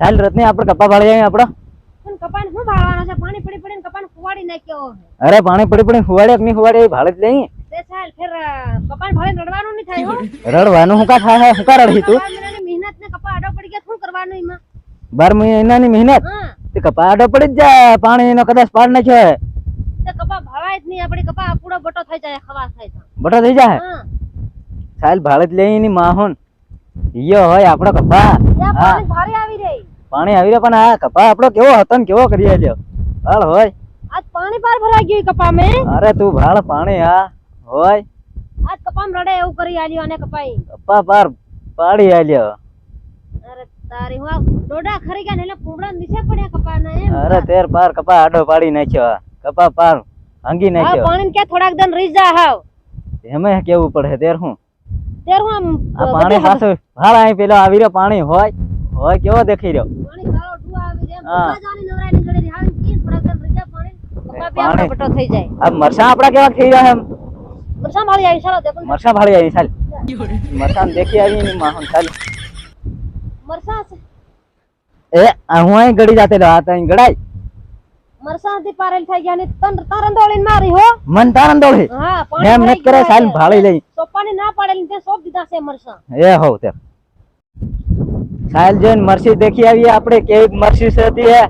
ચાલ રત્ની આપણે કપા ભાળી આવીએ આપણો. પણ કપાને શું ભાળવાનો છે? પાણી પડી પડીને કપાને ફુવાડી નાખ્યો અરે પાણી પડી પડીને ફુવાડે કે નહીં ફુવાડે ભાળે જ લઈએ તે સાલ ફેર કપાને ભાળીને રડવાનું નહીં થાય હો. રડવાનું હું કા થાય? હું કા રડી તું? મહેનત ને કપા આડો પડી ગયા શું કરવાનું એમાં? બાર મહિનાની મહેનત? તે કપા આડો પડી જ જાય પાણીનો કદાચ પાડ નાખ્યો છે તે કપા ભાળાય જ નહીં આપડી કપા પૂરો બટો થઈ જાય ખવા થાય બટો થઈ જાય? ચાલ ભાળે જ લઈ ની માહોન યો હોય આપણો કપા. ભારે પાણી આવી રહ્યો પણ આ કપા આપણો કેવો હતો ને કેવો કરી આલ્યો ભાળ હોય. આજ પાણી પાર ભરાઈ ગયું કપા મે અરે તું ભાળ પાણી હા હોય. આજ કપામાં રડે એવું કરી આલ્યો અને કપાઈ કપા પાર પાડી આલ્યો. અરે તારી હું ડોડા ખરી ગયા ને એટલે પૂડા નીચે પડ્યા કપાના એમ અરે તેર પાર કપા આડો પાડી નાખ્યો કપા પાર હંગી નાખ્યો. પાણી ક્યાં થોડાક દન રહી જા હાવ. એમે કેવું પડે તેર હું તેર હું પાણી પાછું ભાળ અહીં પેલો આવી રહ્યો પાણી હોય. હોય કેવો દેખાઈ રહ્યો? હા. મરસા આપડા કેવા થઈ એમ? મરસા આવી ચાલો મરસા ભાળી આવી ચાલ. મરસા દેખી આવી ની માહોન ચાલ. મરસા એ હું અહીં ગળી જાતેલો આ તો અહીં ગળાય. મરસા થી પારેલ થઈ ગયા ને તન તારંદોળી મારી હો. મન તારંદોળી હા એમ ભરાઈ કરે ગયા ભાળી લઈ. સોપાની ના પાડેલી તે સોપ દીધા છે મરસા. એ હોવ તે. સાહેલ જોઈને મરસી દેખી આવીએ આપણે કેવી મરસી હતી હે.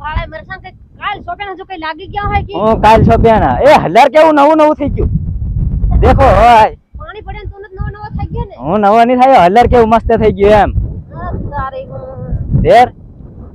ભાળે મરસા કે કાલ સોપે હજુ કઈ લાગી ગયા હોય કે? હું કાલ છોપ્યાના એ હલાર કેવું નવું નવું થઈ ગયું? દેખો હોય. પાણી પડે ને તું નવો નવો થઈ ગયો ને. હું નવો નહીં થયો હલાર કેવું મસ્ત થઈ ગયું એમ. તારી દેર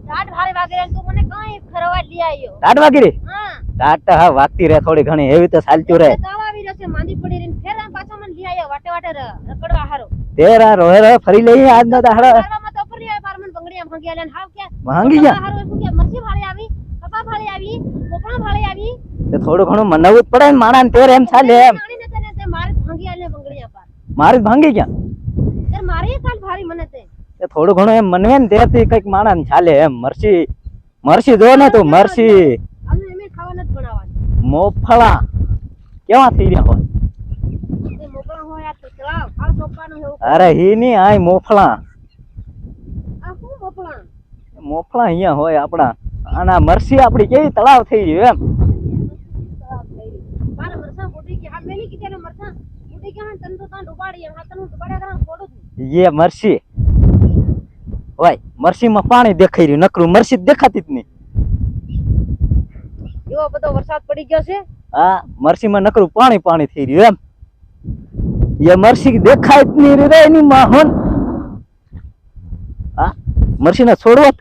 ટાટ ભારે વાગે તું મને કઈ ફરવા લઈ આયો. ટાટ વાગી રહી હા. ટાટ તો હા વાગતી રે થોડી ઘણી એવી તો ચાલતું રહે. તાવ આવી છે માંદી પડી રહીને ફેર પાછો મને લઈ વાટે વાટે ર- રખડવા હારો. તેર રોહે રોહે ફરી લઈએ આજનો દાડો ફરવામાં તો ઉપર લઈ આવ્યો આલ્યા ને હાવ કે ભાંગી ગયા? હારો શું કે મરસી ભાળી આવી કપા ભાળી આવી પોપણા ભાળી આવી. તે થોડું ઘણું મનાવવું જ પડે ને માણા તેર એમ ચાલે એમ. મારે ભાંગી આલ્યા બંગડીયા પાર. મારી ભાંગી ગયા? તે મારી કાલ ભારી મને તે. તે થોડું ઘણું એમ મનવે ને તેથી કંઈક માણા ને ચાલે એમ. મરસી મરસી જો ને તું મરસી અમે એમે ખાવા નથી બનાવવાની. મોફળા. કેવા થઈ રહ્યા હોય? તે મોકળા હોય આ તો તળાવ ખાવ સોપાનું અરે હી ની આય મોફળા. આ શું મોકળા મોફળા અહીંયા હોય આપણા. આના મરસી આપણી કેવી તળાવ થઈ ગયું એમ. મરસા મરસીમાં પાણી દેખાઈ રહ્યું. નકરું મરસી દેખાતી જ નહીં. એવો બધો વરસાદ પડી ગયો છે? હા મરસીમાં નકરું પાણી પાણી થઈ રહ્યું એમ. એ મરસી દેખાય જ નહીં રે એની માહોન. હા મરસીને છોડવો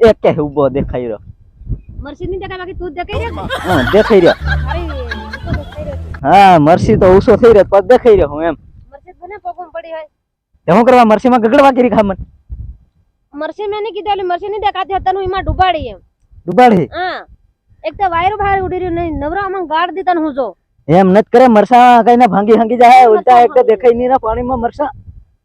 એક ઊભો દેખાઈ રહ્યો. મરસી ની દેખાય બાકી તું દેખાઈ રહ્યો? હા દેખાઈ રહ્યો. હા મરસી તો ઉસો થઈ રહ્યો પગ દેખાઈ રહ્યો હું એમ. મરસી બને પગમ પડી હોય. હું કરવા મરસીમાં ગગડવા કરી ખામન મરસી મેં નહીં કીધેલું મરસી ની દેખાતી હતા હું એમાં ડુબાડી એમ. ડુબાડી? હા એક તો વાયરો બહાર ઉડી રહ્યો નહીં નવરા આમાં ગાડ દીતા હું જો. એમ નત કરે મરસા કઈ ને ભાંગી ભાંગી જાય ઉલટા એક તો દેખાઈ નહીં ના પાણી માં મરસા.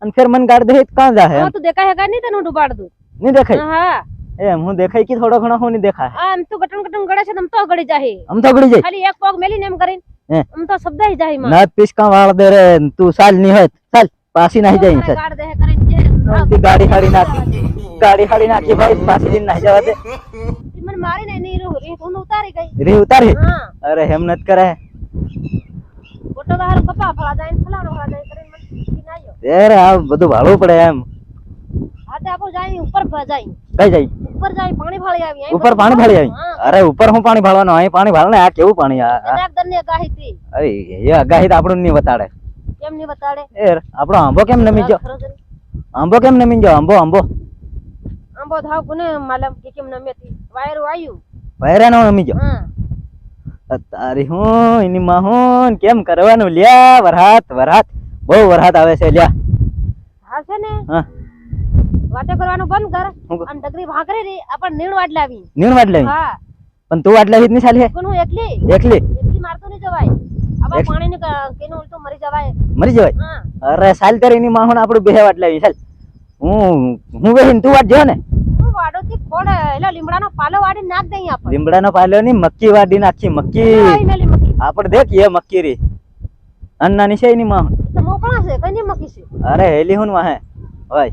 અને ફેર મન ગાડ દે કાં જાય તું દેખાય કા નહીં તને ડુબાડ? દઉં નહીં દેખાય? હા. એમ હું દેખાય કે થોડો ઘણો હું નહીં દેખાય આમ તું ગટન ગટન ગળે છે તમ તો ગળી જાહે આમ તો ગળી જાય ખાલી એક પગ મેલીને એમ કરીને હે. આમ તો શબ્દ જાય માં ના પીસકા વાળ દે રે તું સાલ નહીં હોય ચાલ પાછી નાહી જાય ચાલ ગાળ દે કરીને જે તી ગાડી હાડી નાખી ગાડી હાડી નાખી ભાઈ પાછી જઈને નાહી જવા દે ઈ મને મારી ને એની રૂ રી હું ઉતારી ગઈ રી ઉતારી હા અરે હેમ નત કરે ફોટો તો હારો કપા ફળા જાય ને ફલાણો ફળા જાય કરીને મને કીધું ના આવ્યો ત્યારે આ બધું ભાળવું પડે એમ હાથે આપો જાય ઉપર ભ જાય કઈ જાય ઉપર જાય પાણી ભાળી આવી ઉપર પાણી ભાળી આવી? અરે ઉપર હું પાણી ભાળવાનો? અહીં પાણી ભાળ ને આ કેવું પાણી? આ ગાહી હતી અરે એ અગાહી તો આપણું નહીં બતાડે. કેમ નહીં બતાડે? એ આપણો આંબો કેમ નમી ગયો? આંબો કેમ નમી ગયો? આંબો આંબો. આંબો ધાવ કોને? માલમ કે કેમ નમેતી વાયરું આવ્યું વૈરાનો નમી ગયો? હા. તારી હું એની માં હું કેમ કરવાનું? લ્યા વરહાત વરહાત. બહુ વરહાત આવે છે લ્યા. હા છે ને? હા. વાતે કરવાનું બંધ કર. અને ડગરી ભાખરી રી આપણ નીણ લાવી નીણ લેવી હા. પણ તું હિત નહીં ચાલે કોણ હું એકલી. એકલી? એકલી મારતો નહીં જવાય. આવા પાણી ને કેનો ઉલટો મરી જવાય. મરી જવાય? હા. અરે સાલ તારી એની માં હું આપણું બે લેવી ચાલ. હું હું બેહીને તું વાડ જો ને વાડોથી ખોડ એટલે લીમડાનો પાલો વાડી નાખ દઈ આપણે. લીમડાનો પાલો ની મક્કી વાડી નાખી મક્કી. આપણે દેખ એ મક્કી રી. અન્નાની છે એની માં તો મોકળા છે કઈ મક્કી છે. અરે હેલી હું વાહે. હોય